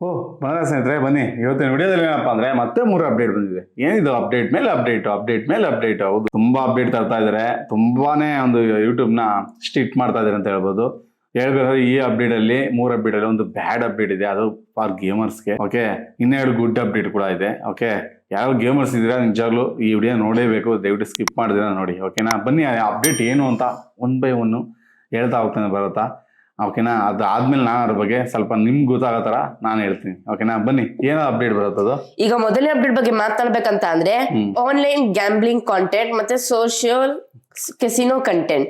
ಓ ಬನ್ನ ಸ್ನೇಹಿತರೆ, ಬನ್ನಿ. ಇವತ್ತಿನ ವಿಡಿಯೋದಲ್ಲಿ ಏನಪ್ಪ ಅಂದ್ರೆ ಮತ್ತೆ ಮೂರು ಅಪ್ಡೇಟ್ ಬಂದಿದೆ. ಏನಿದು ಅಪ್ಡೇಟ್ ಮೇಲೆ ಅಪ್ಡೇಟ್ ಅಪ್ಡೇಟ್ ಮೇಲೆ ಅಪ್ಡೇಟ್ ಹೌದು, ತುಂಬಾ ಅಪ್ಡೇಟ್ ತರ್ತಾ ಇದಾರೆ. ತುಂಬಾನೇ ಒಂದು ಯೂಟ್ಯೂಬ್ನ ಸ್ಟ್ರಿಕ್ಟ್ ಮಾಡ್ತಾ ಇದಾರೆ ಅಂತ ಹೇಳ್ಬೋದು. ಹೇಳ್ಬೇಕಾದ್ರೆ ಈ ಅಪ್ಡೇಟ್ ಅಲ್ಲಿ, ಮೂರು ಅಪ್ಡೇಟ್ ಅಲ್ಲಿ ಒಂದು ಬ್ಯಾಡ್ ಅಪ್ಡೇಟ್ ಇದೆ. ಅದು ಫಾರ್ ಗೇಮರ್ಸ್ಗೆ ಓಕೆ ಇನ್ನೆರಡು ಗುಡ್ ಅಪ್ಡೇಟ್ ಕೂಡ ಇದೆ ಓಕೆ ಯಾವ ಗೇಮರ್ಸ್ ಇದ್ದೀರಾ ನಿಜವಾಗ್ಲೂ ಈ ವಿಡಿಯೋ ನೋಡಲೇಬೇಕು ದಯವಿಟ್ಟು ಸ್ಕಿಪ್ ಮಾಡಿದ್ರೆ ನೋಡಿ ಓಕೆನಾ ಬನ್ನಿ ಅಪ್ಡೇಟ್ ಏನು ಅಂತ ಒನ್ ಬೈ ಒನ್ ಹೇಳ್ತಾ ಹೋಗ್ತಾನೆ ಬರುತ್ತಾ? ಓಕೆನಾ? ಅದು ಆದ್ಮೇಲೆ ನಾನು ಅದ್ರ ಬಗ್ಗೆ ಸ್ವಲ್ಪ ನಿಮ್ಗೆ ಗೊತ್ತಾಗೋ ಥರ ನಾನು ಹೇಳ್ತೀನಿ. ಓಕೆನಾ? ಬನ್ನಿ ಏನೋ ಅಪ್ಡೇಟ್ ಬರುತ್ತದು? ಈಗ ಮೊದಲೇ ಅಪ್ಡೇಟ್ ಬಗ್ಗೆ ಮಾತಾಡ್ಬೇಕಂತ ಅಂದ್ರೆ ಆನ್ಲೈನ್ ಗ್ಯಾಂಬ್ಲಿಂಗ್ ಕಾಂಟೆಂಟ್ ಮತ್ತೆ ಸೋಷಿಯಲ್ ಕೆಸಿನೋ ಕಂಟೆಂಟ್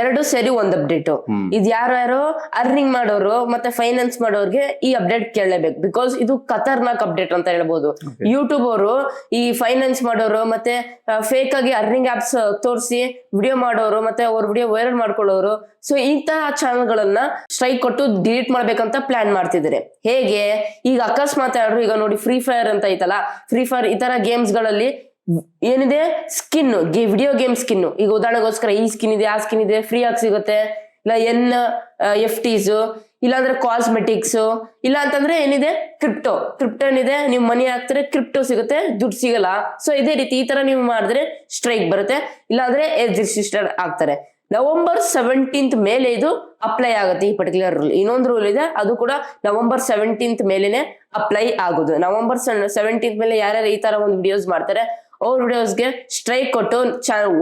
ಎರಡು ಸೇರಿ ಒಂದ್ ಅಪ್ಡೇಟ್ ಇದು ಯಾರ್ಯಾರು ಅರ್ನಿಂಗ್ ಮಾಡೋರು ಮತ್ತೆ ಫೈನಾನ್ಸ್ ಮಾಡೋರ್ಗೆ ಈ ಅಪ್ಡೇಟ್ ಕೇಳಲೇಬೇಕು. ಬಿಕಾಸ್ ಇದು ಖತರ್ನಾಕ್ ಅಪ್ಡೇಟ್ ಅಂತ ಹೇಳ್ಬೋದು. ಯೂಟ್ಯೂಬ್ ಅವರು ಈ ಫೈನಾನ್ಸ್ ಮಾಡೋರು ಮತ್ತೆ ಫೇಕ್ ಆಗಿ ಅರ್ನಿಂಗ್ ಆಪ್ಸ್ ತೋರಿಸಿ ವಿಡಿಯೋ ಮಾಡೋರು ಮತ್ತೆ ಅವ್ರ ವಿಡಿಯೋ ವೈರಲ್ ಮಾಡ್ಕೊಳ್ಳೋರು. ಸೊ ಇಂತಹ ಚಾನಲ್ಗಳನ್ನ ಸ್ಟ್ರೈಕ್ ಕೊಟ್ಟು ಡಿಲೀಟ್ ಮಾಡ್ಬೇಕಂತ ಪ್ಲಾನ್ ಮಾಡ್ತಿದ್ದಾರೆ. ಹೇಗೆ? ಈಗ ಅಕಸ್ಮಾತ್ ಯಾರು ಈಗ ನೋಡಿ ಫ್ರೀ ಫೈರ್ ಅಂತ ಐತಲ್ಲ ಫ್ರೀ ಫೈರ್ ಈ ತರ ಗೇಮ್ಸ್ಗಳಲ್ಲಿ ಏನಿದೆ? ಸ್ಕಿನ್ ವಿಡಿಯೋ ಗೇಮ್ ಸ್ಕಿನ್ ಈಗ ಉದಾಹರಣೆಗೋಸ್ಕರ ಈ ಸ್ಕಿನ್ ಇದೆ, ಆ ಸ್ಕಿನ್ ಇದೆ ಫ್ರೀ ಆಗಿ ಸಿಗುತ್ತೆ. ಇಲ್ಲ, ಎನ್ ಎಫ್ ಟೀಸ್ ಇಲ್ಲಾಂದ್ರೆ ಕಾಸ್ಮೆಟಿಕ್ಸ್ ಇಲ್ಲ ಅಂತಂದ್ರೆ ಏನಿದೆ? ಕ್ರಿಪ್ಟೋ ಕ್ರಿಪ್ಟೋ ಏನಿದೆ? ನೀವು ಮನಿ ಹಾಕ್ತಾರೆ ಕ್ರಿಪ್ಟೋ ಸಿಗುತ್ತೆ, ದುಡ್ಡು ಸಿಗಲ್ಲ. ಸೊ ಇದೇ ರೀತಿ ಈ ತರ ನೀವು ಮಾಡಿದ್ರೆ ಸ್ಟ್ರೈಕ್ ಬರುತ್ತೆ. ಇಲ್ಲಾಂದ್ರೆ ಏಜ್ ರಿಜಿಸ್ಟರ್ ಆಗ್ತಾರೆ ನವೆಂಬರ್ ಸೆವೆಂಟೀನ್ತ್ ಮೇಲೆ ಇದು ಅಪ್ಲೈ ಆಗುತ್ತೆ ಈ ಪರ್ಟಿಕ್ಯುಲರ್ ರೂಲ್ ಇನ್ನೊಂದು ರೂಲ್ ಇದೆ, ಅದು ಕೂಡ ನವೆಂಬರ್ ಸೆವೆಂಟೀನ್ತ್ ಮೇಲೆನೆ ಅಪ್ಲೈ ಆಗೋದು. ನವೆಂಬರ್ ಸೆವೆಂಟೀನ್ತ್ ಮೇಲೆ ಯಾರ್ಯಾರು ಈ ತರ ಒಂದು ವಿಡಿಯೋಸ್ ಮಾಡ್ತಾರೆ ಅವ್ರ ವಿಡಿಯೋಸ್ಗೆ ಸ್ಟ್ರೈಕ್ ಕೊಟ್ಟು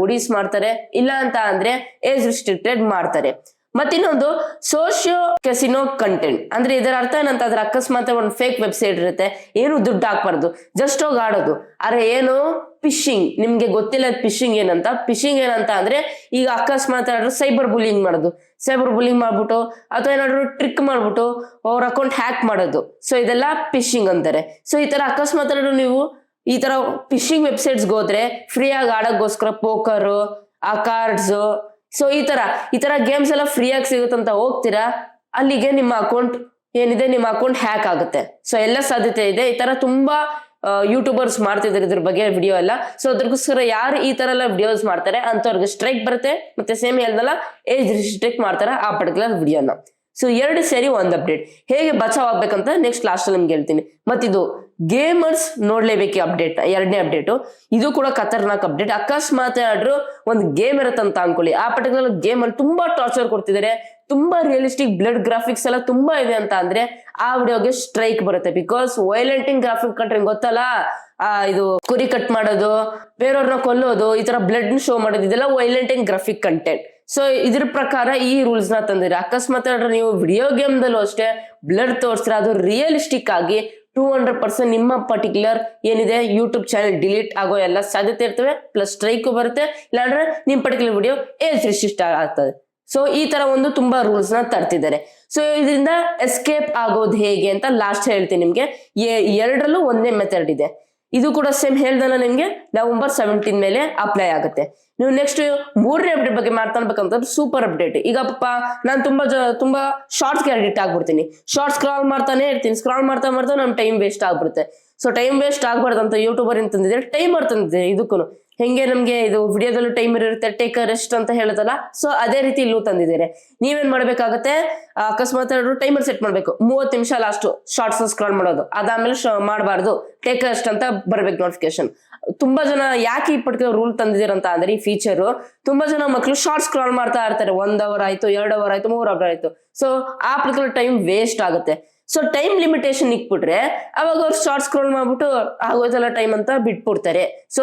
ಓಡಿಸ್ ಮಾಡ್ತಾರೆ. ಇಲ್ಲ ಅಂತ ಅಂದ್ರೆ ಏಜ್ ರಿಸ್ಟ್ರಿಕ್ಟೆಡ್ ಮಾಡ್ತಾರೆ. ಮತ್ತಿನ್ನೊಂದು ಸೋಶಿಯೋ ಕೆಸಿನೋ ಕಂಟೆಂಟ್ ಅಂದ್ರೆ ಇದರ ಅರ್ಥ ಏನಂತ ಅದ್ರ ಅಕಸ್ಮಾತ್ ಒಂದು ಫೇಕ್ ವೆಬ್ಸೈಟ್ ಇರುತ್ತೆ. ಏನು ದುಡ್ಡು ಹಾಕ್ಬಾರ್ದು. ಜಸ್ಟ್ ಹೋಗಿ ಆಡೋದು. ಆದ್ರೆ ಏನು? ಫಿಶಿಂಗ್ ನಿಮ್ಗೆ ಗೊತ್ತಿಲ್ಲ ಫಿಶಿಂಗ್ ಏನಂತ. ಫಿಶಿಂಗ್ ಏನಂತ ಅಂದ್ರೆ ಈಗ ಅಕಸ್ಮಾತ್ ಏನಾದ್ರು ಸೈಬರ್ ಬುಲಿಂಗ್ ಮಾಡೋದು. ಸೈಬರ್ ಬುಲಿಂಗ್ ಮಾಡ್ಬಿಟ್ಟು ಅಥವಾ ಏನಾದ್ರು ಟ್ರಿಕ್ ಮಾಡ್ಬಿಟ್ಟು ಅವ್ರ ಅಕೌಂಟ್ ಹ್ಯಾಕ್ ಮಾಡೋದು. ಸೊ ಇದೆಲ್ಲ ಫಿಶಿಂಗ್ ಅಂತಾರೆ. ಸೊ ಈ ತರ ಅಕಸ್ಮಾತ್ ನೀವು ಈ ತರ ಫಿಶಿಂಗ್ ವೆಬ್ಸೈಟ್ಸ್ಗೆ ಹೋದ್ರೆ ಫ್ರೀ ಆಗಿ ಆಡೋಕ್ಕೋಸ್ಕರ ಪೋಕರು ಆ ಕಾರ್ಡ್ಸ್ ಸೊ ಈ ತರ ಈ ತರ ಗೇಮ್ಸ್ ಎಲ್ಲ ಫ್ರೀ ಆಗಿ ಸಿಗುತ್ತಂತ ಹೋಗ್ತೀರಾ? ಅಲ್ಲಿಗೆ ನಿಮ್ಮ ಅಕೌಂಟ್ ಏನಿದೆ, ನಿಮ್ಮ ಅಕೌಂಟ್ ಹ್ಯಾಕ್ ಆಗುತ್ತೆ. ಸೊ ಎಲ್ಲ ಸಾಧ್ಯತೆ ಇದೆ. ಈ ತರ ತುಂಬಾ ಯೂಟ್ಯೂಬರ್ಸ್ ಮಾಡ್ತಿದ್ದಾರೆ ಇದ್ರ ಬಗ್ಗೆ ವಿಡಿಯೋ ಎಲ್ಲ. ಸೊ ಅದಕ್ಕೋಸ್ಕರ ಯಾರು ಈ ತರ ಎಲ್ಲ ವಿಡಿಯೋಸ್ ಮಾಡ್ತಾರೆ ಅಂತವ್ರಿಗೆ ಸ್ಟ್ರೈಕ್ ಬರುತ್ತೆ. ಮತ್ತೆ ಸೇಮ್ ಹೇಳ್ದಲ್ಲ ಏಜ್ ರಿಸ್ಟ್ರಿಕ್ಟ್ ಮಾಡ್ತಾರೆ ಆ ಪರ್ಟಿಕ್ಯುಲರ್ ವಿಡಿಯೋನ ಸೊ ಎರಡು ಸೇರಿ ಒಂದ್ ಅಪ್ಡೇಟ್ ಹೇಗೆ ಬಚಾವ್ ಆಗ್ಬೇಕಂತ ನೆಕ್ಸ್ಟ್ ಲಾಸ್ಟ್ ನಿಮ್ಗೆ ಹೇಳ್ತೀನಿ. ಮತ್ತಿದು ಗೇಮರ್ಸ್ ನೋಡ್ಲೇಬೇಕು ಅಪ್ಡೇಟ್ ಎರಡನೇ ಅಪ್ಡೇಟ್ ಇದು ಕೂಡ ಖತರ್ನಾಕ್ ಅಪ್ಡೇಟ್ ಅಕಸ್ಮಾತ್ ಆದ್ರೂ ಒಂದು ಗೇಮ್ ಇರುತ್ತಂತ ಅನ್ಕೊಳ್ಳಿ. ಆ ಪರ್ಟಿಕ್ಯುಲರ್ ಗೇಮ್ ಅಲ್ಲಿ ತುಂಬಾ ಟಾರ್ಚರ್ ಕೊಡ್ತಿದ್ದಾರೆ ತುಂಬಾ ರಿಯಲಿಸ್ಟಿಕ್ ಬ್ಲಡ್ ಗ್ರಾಫಿಕ್ಸ್ ಎಲ್ಲ ತುಂಬಾ ಇದೆ ಅಂತ ಅಂದ್ರೆ ಆ ವಿಡಿಯೋಗೆ ಸ್ಟ್ರೈಕ್ ಬರುತ್ತೆ. ಬಿಕಾಸ್ ವೈಲೆಂಟಿಂಗ್ ಗ್ರಾಫಿಕ್ ಕಂಟೆಂಟ್ ಗೊತ್ತಲ್ಲ? ಆ, ಇದು ಕುರಿ ಕಟ್ ಮಾಡೋದು, ಬೇರೆಯವ್ರನ್ನ ಕೊಲ್ಲೋದು, ಈ ತರ ಬ್ಲಡ್ ಶೋ ಮಾಡೋದು, ಇದೆಲ್ಲ ವೈಲೆಂಟಿಂಗ್ ಗ್ರಾಫಿಕ್ ಕಂಟೆಂಟ್ ಸೊ ಇದ್ರ ಪ್ರಕಾರ ಈ ರೂಲ್ಸ್ನ ತಂದಿರಿ ಅಕಸ್ಮಾತ್ ನೀವು ವಿಡಿಯೋ ಗೇಮ್ ದಲ್ಲೂ ಅಷ್ಟೇ ಬ್ಲಡ್ ತೋರಿಸ್ರೆ ಅದು ರಿಯಲಿಸ್ಟಿಕ್ ಆಗಿ ಟೂ ಹಂಡ್ರೆಡ್ ಪರ್ಸೆಂಟ್ ನಿಮ್ಮ ಪರ್ಟಿಕ್ಯುಲರ್ ಏನಿದೆ ಯೂಟ್ಯೂಬ್ ಚಾನಲ್ ಡಿಲೀಟ್ ಆಗೋ ಎಲ್ಲ ಸಾಧ್ಯತೆ ಇರ್ತವೆ ಪ್ಲಸ್ ಸ್ಟ್ರೈಕ್ ಬರುತ್ತೆ. ಇಲ್ಲಾಂದ್ರೆ ನಿಮ್ ಪರ್ಟಿಕ್ಯುಲರ್ ವಿಡಿಯೋ ಏಜ್ ಸೃಷ್ಟಿಷ್ಟ ಆಗ್ತದೆ. ಸೊ ಈ ತರ ಒಂದು ತುಂಬಾ ರೂಲ್ಸ್ನ ತರ್ತಿದ್ದಾರೆ. ಸೊ ಇದರಿಂದ ಎಸ್ಕೇಪ್ ಆಗೋದು ಹೇಗೆ ಅಂತ ಲಾಸ್ಟ್ ಹೇಳ್ತೀನಿ ನಿಮ್ಗೆ. ಎರಡರಲ್ಲೂ ಒಂದೇ ಮೆಥಡ್ ಇದೆ. ಇದು ಕೂಡ ಸೇಮ್ ಹೇಳ್ದಲ್ಲ ನಿಮ್ಗೆ. ನವೆಂಬರ್ ಸೆವೆಂಟೀನ್ ಮೇಲೆ ಅಪ್ಲೈ ಆಗುತ್ತೆ. ನೀವು ನೆಕ್ಸ್ಟ್ ಮೂರನೇ ಅಪ್ಡೇಟ್ ಬಗ್ಗೆ ಮಾತಾಡ್ಬೇಕಂತಂದ್ರೆ ಸೂಪರ್ ಅಪ್ಡೇಟ್ ಈಗ ಪಾಪ ನಾನು ತುಂಬಾ ತುಂಬಾ ಶಾರ್ಟ್ಸ್ಗೆ ಅಡಿಕ್ಟ್ ಆಗ್ಬಿಡ್ತೀನಿ. ಶಾರ್ಟ್ ಸ್ಕ್ರಾಲ್ ಮಾಡ್ತಾನೆ ಇರ್ತೀನಿ. ಸ್ಕ್ರಾಲ್ ಮಾಡ್ತಾ ಮಾಡ್ತಾ ನಮ್ಮ ಟೈಮ್ ವೇಸ್ಟ್ ಆಗ್ಬಿಡುತ್ತೆ. ಸೊ ಟೈಮ್ ವೇಸ್ಟ್ ಆಗ್ಬಾರ್ದು ಅಂತ ಯೂಟ್ಯೂಬರ್ ಇಂದ ತಂದಿದ್ದಾರೆ? ಟೈಮರ್ ತಂದಿದೆ ಇದಕ್ಕೂ ಹೆಂಗೆ ನಮ್ಗೆ ಇದು ವಿಡಿಯೋದಲ್ಲೂ ಟೈಮರ್ ಇರುತ್ತೆ ಟೇಕ್ ರೆಸ್ಟ್ ಅಂತ ಹೇಳುತ್ತಲ್ಲ ಸೊ ಅದೇ ರೀತಿ ಇಲ್ಲೂ ತಂದಿದ್ದಾರೆ. ನೀವೇನ್ ಮಾಡ್ಬೇಕಾಗತ್ತೆ? ಅಕಸ್ಮಾತ್ ಅಕಸ್ಮಾತ್ ಟೈಮರ್ ಸೆಟ್ ಮಾಡಬೇಕು. ಮೂವತ್ತು ನಿಮಿಷ ಲಾಸ್ಟ್ ಶಾರ್ಟ್ಸ್ ಸ್ಕ್ರಾಲ್ ಮಾಡೋದು. ಅದಾದ್ಮೇಲೆ ಮಾಡಬಾರ್ದು. ಟೇಕ್ ರೆಸ್ಟ್ ಅಂತ ಬರ್ಬೇಕು ನೋಟಿಫಿಕೇಶನ್ ತುಂಬಾ ಜನ ಯಾಕೆ ಈ ಪರ್ಟಿಕ್ಯುಲರ್ ರೂಲ್ ತಂದಿದ್ದೀರಂತ ಅಂದ್ರೆ ಈ ಫೀಚರ್ ತುಂಬಾ ಜನ ಮಕ್ಕಳು ಶಾರ್ಟ್ ಸ್ಕ್ರಾಲ್ ಮಾಡ್ತಾ ಇರ್ತಾರೆ. ಒಂದ್ ಅವರ್ ಆಯ್ತು, ಎರಡು ಅವರ್ ಆಯ್ತು, ಮೂರ್ ಅವರ್ ಆಯ್ತು. ಸೊ ಆ ಪರ್ಟಿಕ್ಯುಲರ್ ಟೈಮ್ ವೇಸ್ಟ್ ಆಗುತ್ತೆ. ಸೊ ಟೈಮ್ ಲಿಮಿಟೇಷನ್ ಇಕ್ಬಿಟ್ರೆ, ಅವಾಗ ಅವ್ರು ಶಾರ್ಟ್ ಸ್ಕ್ರೋಲ್ ಮಾಡ್ಬಿಟ್ಟು ಆಗೋದಲ್ಲ ಟೈಮ್ ಅಂತ ಬಿಟ್ಬಿಡ್ತಾರೆ. ಸೊ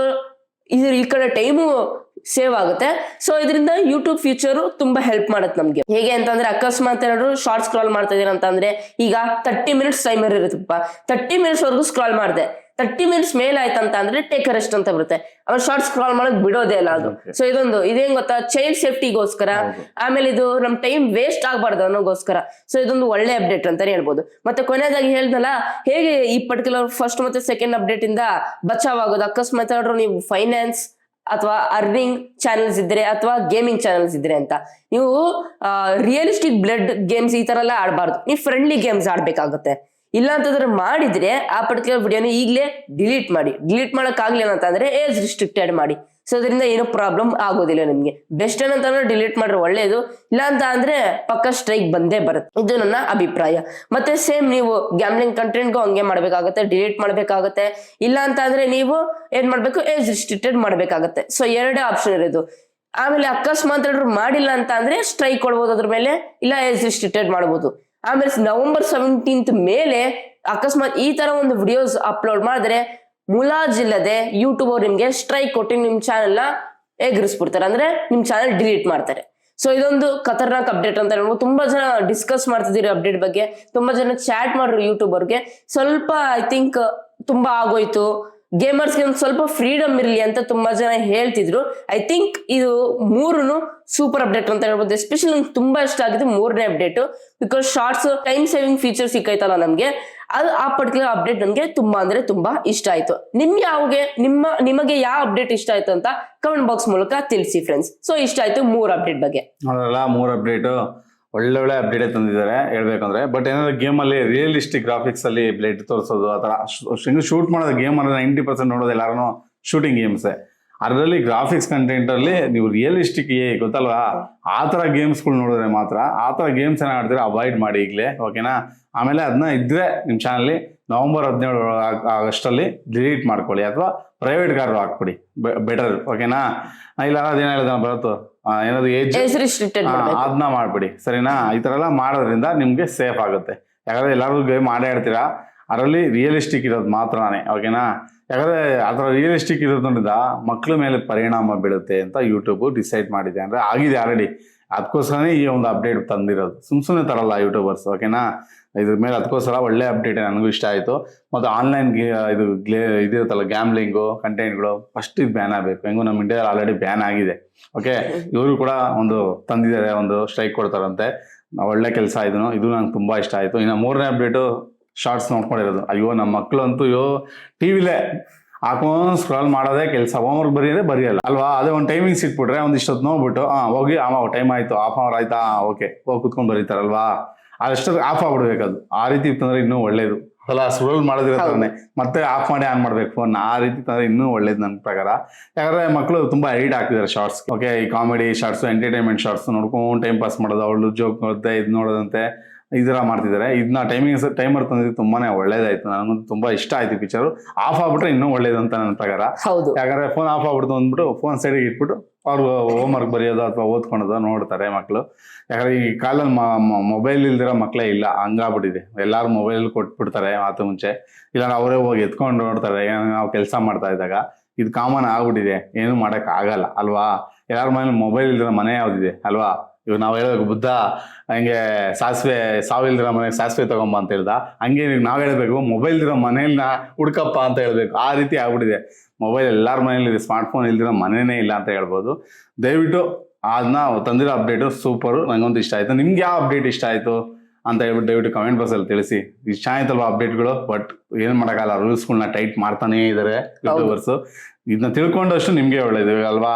ಇದು ಈ ಕಡೆ ಟೈಮು ಸೇವ್ ಆಗುತ್ತೆ. ಸೊ ಇದರಿಂದ ಯೂಟ್ಯೂಬ್ ಫ್ಯೂಚರ್ ತುಂಬಾ ಹೆಲ್ಪ್ ಮಾಡುತ್ತೆ ನಮ್ಗೆ. ಹೇಗೆ ಅಂತಂದ್ರೆ, ಅಕಸ್ಮಾತ್ ಏನಾದ್ರು ಶಾರ್ಟ್ ಸ್ಕ್ರಾಲ್ ಮಾಡ್ತಾ ಇದೀರ ಅಂತಂದ್ರೆ, ಈಗ ತರ್ಟಿ ಮಿನಿಟ್ಸ್ ಟೈಮರ್ ಇರುತ್ತಪ್ಪ. ತರ್ಟಿ ಮಿನಿಟ್ಸ್ ವರೆಗೂ ಸ್ಕ್ರಾಲ್ ಮಾಡಿದೆ. ತರ್ಟಿ ಮಿನಿಟ್ಸ್ ಮೇಲೆ ಆಯ್ತಂತ ಅಂದ್ರೆ ಟೇಕ್ ರೆಸ್ಟ್ ಅಂತ ಬರುತ್ತೆ. ಆಮೇಲೆ ಶಾರ್ಟ್ ಸ್ಕ್ರಾಲ್ ಮಾಡೋದು ಬಿಡೋದೇ ಇಲ್ಲ ಅದು. ಸೊ ಇದೊಂದು ಇದೇನ್ ಗೊತ್ತಾ? ಚೈಲ್ಡ್ ಸೇಫ್ಟಿಗೋಸ್ಕರ. ಆಮೇಲೆ ಇದು ನಮ್ ಟೈಮ್ ವೇಸ್ಟ್ ಆಗ್ಬಾರ್ದು ಅನ್ನೋಗೋಸ್ಕರ. ಸೊ ಇದೊಂದು ಒಳ್ಳೆ ಅಪ್ಡೇಟ್ ಅಂತಾನೆ ಹೇಳ್ಬೋದು. ಮತ್ತೆ ಕೊನೆಯದಾಗಿ ಹೇಳ್ದಲ್ಲ ಹೇಗೆ ಈ ಪರ್ಟಿಕ್ಯುಲರ್ ಫಸ್ಟ್ ಮತ್ತೆ ಸೆಕೆಂಡ್ ಅಪ್ಡೇಟ್ ಇಂದ ಬಚಾವ್ ಆಗೋದು ಅಕಸ್ಮಾತ್ ಆದ್ರೂ ನೀವು ಫೈನಾನ್ಸ್ ಅಥವಾ ಅರ್ನಿಂಗ್ ಚಾನೆಲ್ಸ್ ಇದ್ರೆ ಅಥವಾ ಗೇಮಿಂಗ್ ಚಾನೆಲ್ಸ್ ಇದ್ರೆ ಅಂತ. ನೀವು ರಿಯಲಿಸ್ಟಿಕ್ ಬ್ಲಡ್ ಗೇಮ್ಸ್ ಈ ತರ ಎಲ್ಲ ಆಡಬಾರ್ದು. ನೀವು ಫ್ರೆಂಡ್ಲಿ ಗೇಮ್ಸ್ ಆಡ್ಬೇಕಾಗುತ್ತೆ. ಇಲ್ಲ ಅಂತಂದ್ರೆ ಮಾಡಿದ್ರೆ ಆ ಪರ್ಟಿಕ್ಯುಲರ್ ವಿಡಿಯೋನ ಈಗಲೇ ಡಿಲೀಟ್ ಮಾಡಿ. ಡಿಲೀಟ್ ಮಾಡಕ್ ಆಗ್ಲಿಲ್ಲ ಅಂತಂದ್ರೆ ಏಜ್ ರಿಸ್ಟ್ರಿಕ್ಟೆಡ್ ಮಾಡಿ. ಸೊ ಅದರಿಂದ ಏನು ಪ್ರಾಬ್ಲಮ್ ಆಗೋದಿಲ್ಲ ನಿಮ್ಗೆ. ಬೆಸ್ಟ್ ಏನಂತಂದ್ರೆ ಡಿಲೀಟ್ ಮಾಡ್ರೆ ಒಳ್ಳೇದು. ಇಲ್ಲ ಅಂತ ಅಂದ್ರೆ ಪಕ್ಕ ಸ್ಟ್ರೈಕ್ ಬಂದೇ ಬರುತ್ತೆ. ಇದು ನನ್ನ ಅಭಿಪ್ರಾಯ. ಮತ್ತೆ ಸೇಮ್ ನೀವು ಗ್ಯಾಮ್ಲಿಂಗ್ ಕಂಟೆಂಟ್ಗೂ ಹಂಗೆ ಮಾಡ್ಬೇಕಾಗತ್ತೆ. ಡಿಲೀಟ್ ಮಾಡಬೇಕಾಗುತ್ತೆ. ಇಲ್ಲ ಅಂತ ಅಂದ್ರೆ ನೀವು ಏನ್ ಮಾಡ್ಬೇಕು? ಏಜ್ ರಿಸ್ಟ್ರಿಕ್ಟೆಡ್ ಮಾಡಬೇಕಾಗುತ್ತೆ. ಸೊ ಎರಡೇ ಆಪ್ಷನ್ ಇರೋದು. ಆಮೇಲೆ ಅಕಸ್ಮಾತ್ ಮಾಡಿಲ್ಲ ಅಂತ ಅಂದ್ರೆ ಸ್ಟ್ರೈಕ್ ಕೊಡ್ಬೋದು ಅದ್ರ ಮೇಲೆ. ಇಲ್ಲ ಏಜ್ ರಿಸ್ಟ್ರಿಕ್ಟೆಡ್ ಮಾಡ್ಬೋದು. ಆಮೇಲೆ ನವೆಂಬರ್ ಸೆವೆಂಟೀನ್ತ್ ಮೇಲೆ ಅಕಸ್ಮಾತ್ ಈ ತರ ಒಂದು ವಿಡಿಯೋಸ್ ಅಪ್ಲೋಡ್ ಮಾಡಿದ್ರೆ ಮುಲಾಜಿಲ್ಲದೆ ಯೂಟ್ಯೂಬ್ ಅವ್ರು ನಿಮ್ಗೆ ಸ್ಟ್ರೈಕ್ ಕೊಟ್ಟು ನಿಮ್ ಚಾನೆಲ್ನ ಎಗರಿಸ್ಬಿಡ್ತಾರೆ. ಅಂದ್ರೆ ನಿಮ್ ಚಾನೆಲ್ ಡಿಲೀಟ್ ಮಾಡ್ತಾರೆ. ಸೊ ಇದೊಂದು ಖತರ್ನಾಕ್ ಅಪ್ಡೇಟ್ ಅಂತ ಹೇಳ್ಬೋದು. ತುಂಬಾ ಜನ ಡಿಸ್ಕಸ್ ಮಾಡ್ತಿದ್ದೀರಿ ಅಪ್ಡೇಟ್ ಬಗ್ಗೆ. ತುಂಬಾ ಜನ ಚಾಟ್ ಮಾಡ್ರು ಯೂಟ್ಯೂಬರ್ಗೆ ಸ್ವಲ್ಪ ಐ ಥಿಂಕ್ ತುಂಬಾ ಆಗೋಯ್ತು. ಗೇಮರ್ಸ್ಗೆ ಒಂದು ಸ್ವಲ್ಪ ಫ್ರೀಡಮ್ ಇರಲಿ ಅಂತ ತುಂಬಾ ಜನ ಹೇಳ್ತಿದ್ರು. ಐ ಥಿಂಕ್ ಇದು ಮೂರು ಸೂಪರ್ ಅಪ್ಡೇಟ್ ಅಂತ ಹೇಳ್ಬೋದು. ಎಸ್ಪೆಷಲಿ ನಂಗೆ ತುಂಬಾ ಇಷ್ಟ ಆಗಿದೆ ಮೂರನೇ update because shorts time saving feature ಸಿಕ್ಕೈತಲ್ಲ ನಮಗೆ. ಅದು ಆ ಪರ್ಟಿಕ್ಯುಲರ್ ಅಪ್ಡೇಟ್ ನನಗೆ ತುಂಬಾ ಅಂದ್ರೆ ತುಂಬಾ ಇಷ್ಟ ಆಯ್ತು. ನಿಮ್ ಯಾವಾಗ, ನಿಮ್ಮ, ನಿಮಗೆ ಯಾವ ಅಪ್ಡೇಟ್ ಇಷ್ಟ ಆಯ್ತು ಅಂತ ಕಮೆಂಟ್ ಬಾಕ್ಸ್ ಮೂಲಕ ತಿಳಿಸಿ ಫ್ರೆಂಡ್ಸ್ ಸೊ ಇಷ್ಟ ಆಯ್ತು ಮೂರ್ ಅಪ್ಡೇಟ್ ಬಗ್ಗೆ. ಮೂರು ಅಪ್ಡೇಟು ಒಳ್ಳೆ ಒಳ್ಳೆ ಅಪ್ಡೇಟ್ ತಂದಿದ್ದಾರೆ ಹೇಳ್ಬೇಕಂದ್ರೆ. ಬಟ್ ಏನಾದ್ರು ಗೇಮಲ್ಲಿ ರಿಯಲಿಸ್ಟಿಕ್ ಗ್ರಾಫಿಕ್ಸ್ ಅಲ್ಲಿ ಬ್ಲೇಡ್ ತೋರಿಸೋದು ಆ ಥರ ಶೂಟ್ ಮಾಡೋದು ಗೇಮ್ ಅಂದ್ರೆ ನೈಂಟಿ ಪರ್ಸೆಂಟ್ ನೋಡೋದು ಎಲ್ಲಾರು ಶೂಟಿಂಗ್ ಗೇಮ್ಸೇ ಅದರಲ್ಲಿ ಗ್ರಾಫಿಕ್ಸ್ ಕಂಟೆಂಟ್ ಅಲ್ಲಿ ನೀವು ರಿಯಲಿಸ್ಟಿಕ್ ಗೊತ್ತಲ್ವಾ? ಆ ಥರ ಗೇಮ್ಸ್ಗಳು ನೋಡಿದ್ರೆ ಮಾತ್ರ, ಆ ಥರ ಗೇಮ್ಸ್ ಏನಾಡ್ತೀರಾ ಅವಾಯ್ಡ್ ಮಾಡಿ ಈಗಲೇ ಓಕೆನಾ ಆಮೇಲೆ ಅದನ್ನ ಇದ್ರೆ ನಿಮ್ಮ ಚಾನಲ್ಲಿ ನವಂಬರ್ ಹದಿನೇಳು ಆಗಸ್ಟಲ್ಲಿ ಡಿಲೀಟ್ ಮಾಡ್ಕೊಳ್ಳಿ ಅಥವಾ ಪ್ರೈವೇಟ್ ಕಾರ್ ಹಾಕ್ಬಿಡಿ. ಬೆಟರ್ ಓಕೆನಾ ಇಲ್ಲ ಅದೇನ ಹೇಳಿದ ಬರುತ್ತೋ ಏನಾದ್ರು ಏಜ್ ಅದನ್ನ ಮಾಡ್ಬಿಡಿ. ಸರಿನಾ? ಈ ತರ ಎಲ್ಲ ಮಾಡೋದ್ರಿಂದ ನಿಮ್ಗೆ ಸೇಫ್ ಆಗುತ್ತೆ. ಯಾಕಂದ್ರೆ ಎಲ್ಲರೂ ಗೇಮ್ ಮಾಡೇ ಆಡ್ತೀರಾ ಅದರಲ್ಲಿ ರಿಯಲಿಸ್ಟಿಕ್ ಇರೋದು ಮಾತ್ರನೇ ಓಕೆನಾ ಯಾಕಂದ್ರೆ ಅದರ ರಿಯಲಿಸ್ಟಿಕ್ ಇರೋದ್ರಿಂದ ಮಕ್ಳ ಮೇಲೆ ಪರಿಣಾಮ ಬೀಳುತ್ತೆ ಅಂತ ಯೂಟ್ಯೂಬ್ ಡಿಸೈಡ್ ಮಾಡಿದೆ. ಅಂದ್ರೆ ಆಗಿದೆ ಆಲ್ರೆಡಿ ಅದಕ್ಕೋಸ್ಕರನೇ ಈ ಒಂದು ಅಪ್ಡೇಟ್ ತಂದಿರೋದು. ಸುಮ್ ಸುಮ್ಮನೆ ತರಲ್ಲ ಯೂಟ್ಯೂಬರ್ಸ್ ಓಕೆನಾ ಇದ್ರ ಮೇಲೆ ಅದಕ್ಕೋಸ್ಕರ ಒಳ್ಳೆ ಅಪ್ಡೇಟ್ ನನಗೂ ಇಷ್ಟ ಆಯಿತು. ಮತ್ತು ಆನ್ಲೈನ್ ಇದು ಗ್ಲೇ, ಇದಿರುತ್ತಲ್ಲ ಗ್ಯಾಮ್ಲಿಂಗು ಕಂಟೆಂಟ್ಗಳು ಫಸ್ಟ್ ಇದು ಬ್ಯಾನ್ ಆಗಬೇಕು. ಹೆಂಗು ನಮ್ಮ ಇಂಡಿಯಾದಲ್ಲಿ ಆಲ್ರೆಡಿ ಬ್ಯಾನ್ ಆಗಿದೆ. ಓಕೆ ಇವರು ಕೂಡ ಒಂದು ತಂದಿದ್ದಾರೆ, ಒಂದು ಸ್ಟ್ರೈಕ್ ಕೊಡ್ತಾರಂತೆ. ಒಳ್ಳೆ ಕೆಲಸ ಇದನ್ನು ಇದು ನಂಗೆ ತುಂಬ ಇಷ್ಟ ಆಯಿತು. ಇನ್ನು ಮೂರನೇ ಅಪ್ಡೇಟು ಶಾರ್ಟ್ಸ್ ನೋಡ್ಕೊಂಡಿರೋದು. ಅಯ್ಯೋ ನಮ್ಮ ಮಕ್ಕಳು ಅಂತೂ ಟಿ ಟಿವಿಲೇ ಹಾಕೊಂಡು ಸ್ಕ್ರಾಲ್ ಮಾಡೋದೇ ಕೆಲಸ. ಹೋಮ್ವರ್ಕ್ ಬರೆಯೋದೇ ಬರೆಯಲ್ಲ. ಅಲ್ವಾ? ಅದೇ ಒಂದು ಟೈಮಿಂಗ್ ಇಟ್ಬಿಟ್ರೆ ಒಂದು ಇಷ್ಟೊತ್ತು ನೋಡ್ಬಿಟ್ಟು ಹಾಂ ಹೋಗಿ ಆಮ ಟೈಮ್ ಆಯ್ತು ಹಾಫ್ ಅವರ್ ಆಯ್ತಾ? ಓಕೆ ಹೋಗಿ ಕುತ್ಕೊಂಡು ಬರೀತಾರಲ್ವಾ? ಅದಷ್ಟು ಆಫ್ ಆಗ್ಬಿಡ್ಬೇಕದು. ಆ ರೀತಿ ಇತ್ತಂದ್ರೆ ಇನ್ನೂ ಒಳ್ಳೇದು. ಅಲ್ಲ ಸ್ಕ್ರೋಲ್ ಮಾಡೋದಿರತ್ತೆ ಮತ್ತೆ ಆಫ್ ಮಾಡಿ ಆನ್ ಮಾಡ್ಬೇಕು ಫೋನ್ ಆ ರೀತಿ ತಂದ್ರೆ ಇನ್ನೂ ಒಳ್ಳೇದು ನನ್ನ ಪ್ರಕಾರ. ಯಾಕಂದ್ರೆ ಮಕ್ಕಳು ತುಂಬಾ ಎಡಿಟ್ ಆಗ್ತಿದ್ದಾರೆ ಶಾರ್ಟ್ಸ್ ಓಕೆ ಈ ಕಾಮಿಡಿ ಶಾರ್ಟ್ಸ್ ಎಂಟರ್ಟೈನ್ಮೆಂಟ್ ಶಾರ್ಟ್ಸ್ ನೋಡ್ಕೊಂಡು ಟೈಮ್ ಪಾಸ್ ಮಾಡೋದು ಅವಳು ಜೋಕ್ ನೋಡುತ್ತೆ ಇದು ನೋಡೋದಂತೆ. ಈ ಥರ ಮಾಡ್ತಿದ್ದಾರೆ. ಇದನ್ನ ಟೈಮಿಂಗ್ಸ್ ಟೈಮರ್ ತಂದಿದ್ದು ತುಂಬಾನೇ ಒಳ್ಳೇದಾಯ್ತು. ನನಗಂತೂ ತುಂಬಾ ಇಷ್ಟ ಆಯ್ತು ಪಿಕ್ಚರ್ ಆಫ್ ಆಗ್ಬಿಟ್ರೆ ಇನ್ನೂ ಒಳ್ಳೇದು ಅಂತ ನನ್ನ ಪ್ರಕಾರ. ಹೌದು. ಯಾಕಂದ್ರೆ ಫೋನ್ ಆಫ್ ಆಗ್ಬಿಡ್ತು ಅಂದ್ಬಿಟ್ಟು ಫೋನ್ ಸೈಡಿಗೆ ಇಟ್ಬಿಟ್ಟು ಅವ್ರು ಹೋಮ್ವರ್ಕ್ ಬರೆಯೋದು ಅಥವಾ ಓದ್ಕೊಳೋದು ನೋಡ್ತಾರೆ ಮಕ್ಕಳು ಯಾಕಂದ್ರೆ ಈ ಕಾಲದಲ್ಲಿ ಮೊಬೈಲ್ ಇಲ್ದಿರೋ ಮಕ್ಕಳೇ ಇಲ್ಲ. ಹಂಗಾಗ್ಬಿಟ್ಟಿದೆ. ಎಲ್ಲಾರು ಮೊಬೈಲ್ ಕೊಟ್ಬಿಡ್ತಾರೆ ಮಾತು ಮುಂಚೆ. ಇಲ್ಲ ಅವರೇ ಹೋಗಿ ಎತ್ಕೊಂಡು ನೋಡ್ತಾರೆ. ಏನೋ ನಾವು ಕೆಲಸ ಮಾಡ್ತಾ ಇದ್ದಾಗ. ಇದು ಕಾಮನ್ ಆಗ್ಬಿಟ್ಟಿದೆ. ಏನು ಮಾಡೋಕ್ಕಾಗಲ್ಲ ಆಗಲ್ಲ ಅಲ್ವಾ? ಎಲ್ಲರ ಮನೇಲಿ ಮೊಬೈಲ್ ಇಲ್ದಿರೋ ಮನೆ ಯಾವ್ದಿದೆ ಅಲ್ವಾ? ಇವಾಗ ನಾವು ಹೇಳ್ಬೇಕು, ಬುದ್ಧ, ಹಂಗೆ ಸಾಸಿವೆ, ಸಾವಿಲ್ದಿರೋ ಮನೆಗೆ ಸಾಸಿವೆ ತಗೊಂಬ ಅಂತ ಹೇಳ್ದ. ಹಂಗೆ ನಾವು ಹೇಳಬೇಕು ಮೊಬೈಲ್ ಇರೋ ಮನೇಲಿ ಹುಡ್ಕಪ್ಪ ಅಂತ ಹೇಳಬೇಕು. ಆ ರೀತಿ ಆಗ್ಬಿಟ್ಟಿದೆ. ಮೊಬೈಲ್ ಎಲ್ಲಾರ ಮನೇಲಿ ಇದೆ ಸ್ಮಾರ್ಟ್ ಫೋನ್ ಇಲ್ದಿರೋ ಮನೇನೇ ಇಲ್ಲ ಅಂತ ಹೇಳ್ಬೋದು. ದಯವಿಟ್ಟು ಅದನ್ನ ತಂದಿರೋ ಅಪ್ಡೇಟು ಸೂಪರು, ನಂಗೊಂದು ಇಷ್ಟ ಆಯ್ತು. ನಿಮ್ಗೆ ಯಾವ ಅಪ್ಡೇಟ್ ಇಷ್ಟ ಆಯ್ತು? ಅಂತ ಹೇಳ್ಬಿಟ್ಟು ದಯವಿಟ್ಟು ಕಮೆಂಟ್ ಬಾಕ್ಸಲ್ಲಿ ತಿಳಿಸಿ. ಇಷ್ಟ ಆಯ್ತಲ್ವಾ ಅಪ್ಡೇಟ್ಗಳು ಬಟ್ ಏನು ಮಾಡೋಕ್ಕಲ್ಲ ರೂಲ್ಸ್ಗಳನ್ನ ಟೈಟ್ ಮಾಡ್ತಾನೇ ಇದ್ದಾರೆ ಯೂಟ್ಯೂಬರ್ಸು ಇದನ್ನ ತಿಳ್ಕೊಂಡಷ್ಟು ನಿಮಗೆ ಒಳ್ಳೇದು. ಅಲ್ವಾ?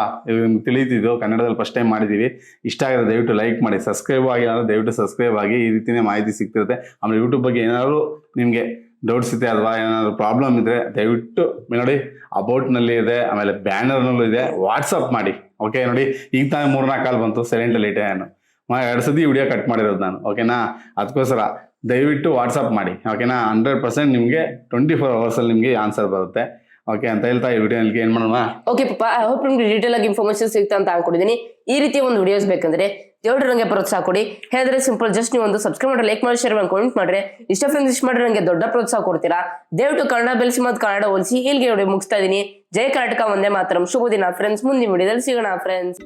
ತಿಳಿತಿದ್ದು ಕನ್ನಡದಲ್ಲಿ ಫಸ್ಟ್ ಟೈಮ್ ಮಾಡಿದ್ದೀವಿ ಇಷ್ಟ ಆಗಿದ್ರೆ ದಯವಿಟ್ಟು ಲೈಕ್ ಮಾಡಿ. ಸಬ್ಸ್ಕ್ರೈಬ್ ಆಗಿ ಅಂದ್ರೆ ದಯವಿಟ್ಟು ಸಬ್ಸ್ಕ್ರೈಬ್ ಆಗಿ ಈ ರೀತಿನೇ ಮಾಹಿತಿ ಸಿಗ್ತಿರುತ್ತೆ. ಆಮೇಲೆ ಯೂಟ್ಯೂಬ್ ಬಗ್ಗೆ ಏನಾದ್ರು ನಿಮಗೆ ಡೌಟ್ಸ್ ಇದೆ ಅಲ್ವಾ ಏನಾದ್ರು ಪ್ರಾಬ್ಲಮ್ ಇದ್ರೆ ದಯವಿಟ್ಟು ನೋಡಿ ಅಬೌಟ್ನಲ್ಲಿ ಇದೆ ಆಮೇಲೆ ಬ್ಯಾನರ್ನಲ್ಲೂ ಇದೆ. ವಾಟ್ಸಪ್ ಮಾಡಿ. ಓಕೆ ನೋಡಿ ಈಗ ತಾನೇ ಮೂರ್ನಾಲ್ಕು ಕಾಲ್ ಬಂತು ಸೈಲೆಂಟಲ್ಲಿ ಇಟ್ಟೆ ನಾನು. ಎರಡು ಸತಿ ವಿಡಿಯೋ ಕಟ್ ಮಾಡಿರೋದು ನಾನು ಓಕೆನಾ ಅದಕ್ಕೋಸ್ಕರ ದಯವಿಟ್ಟು ವಾಟ್ಸಪ್ ಮಾಡಿ ಓಕೆನಾ ಹಂಡ್ರೆಡ್ ಪರ್ಸೆಂಟ್ ನಿಮಗೆ ಟ್ವೆಂಟಿ ಫೋರ್ ಅವರ್ಸಲ್ಲಿ ನಿಮಗೆ ಆನ್ಸರ್ ಬರುತ್ತೆ ಓಕೆ ಅಂತ ಹೇಳ್ತಾ ಈ ವಿಡಿಯೋ ಏನು ಮಾಡೋಣ? ಓಕೆ ಪಾಪ ಐ ಹೋಪ್ ನಿಮ್ಗೆ ಡೀಟೇಲ್ ಆಗಿ ಇನ್ಫಾರ್ಮೇಶನ್ ಸಿಗ್ತಾ ಅಂತ ಅನ್ಕೊಂಡಿದ್ದೀನಿ ಈ ರೀತಿ ಒಂದು ವಿಡಿಯೋಸ್ ಬೇಕಂದ್ರೆ ದೇವ್ರು ನಂಗೆ ಪ್ರೋತ್ಸಾಹ ಕೊಡಿ. ಹೇಳಿದ್ರೆ ಸಿಂಪಲ್ ಜಸ್ಟ್ ನೀವು ಒಂದು ಸಬ್ಸ್ಕ್ರೈಬ್ ಮಾಡಿ ಲೈಕ್ ಮಾಡಿ ಶೇರ್ ಮಾಡಿ ಕಾಮೆಂಟ್ ಮಾಡ್ರೆ, ಇಷ್ಟ ಫ್ರೆಂಡ್ಸ್ ಇಷ್ಟ ಮಾಡಿದ್ರೆ ನಂಗೆ ದೊಡ್ಡ ಪ್ರೋತ್ಸಾಹ ಕೊಡ್ತೀರಾ? ದಯವಿಟ್ಟು ಕನ್ನಡ ಬೆಳೆಸಿ ಮತ್ತು ಕನ್ನಡ ಹೋಲಿಸಿ ಇಲ್ಲಿಗೆ ವಿಡಿಯೋ ಮುಗಿಸ್ತಾ ಇದೀನಿ. ಜೈ ಕರ್ನಾಟಕ ಒಂದೇ ಮಾತ್ರ. ಶುಭ ದಿನ ಫ್ರೆಂಡ್ಸ್ ಮುಂದಿನ ವಿಡಿಯೋದಲ್ಲಿ ಸಿಗೋಣ ಫ್ರೆಂಡ್ಸ್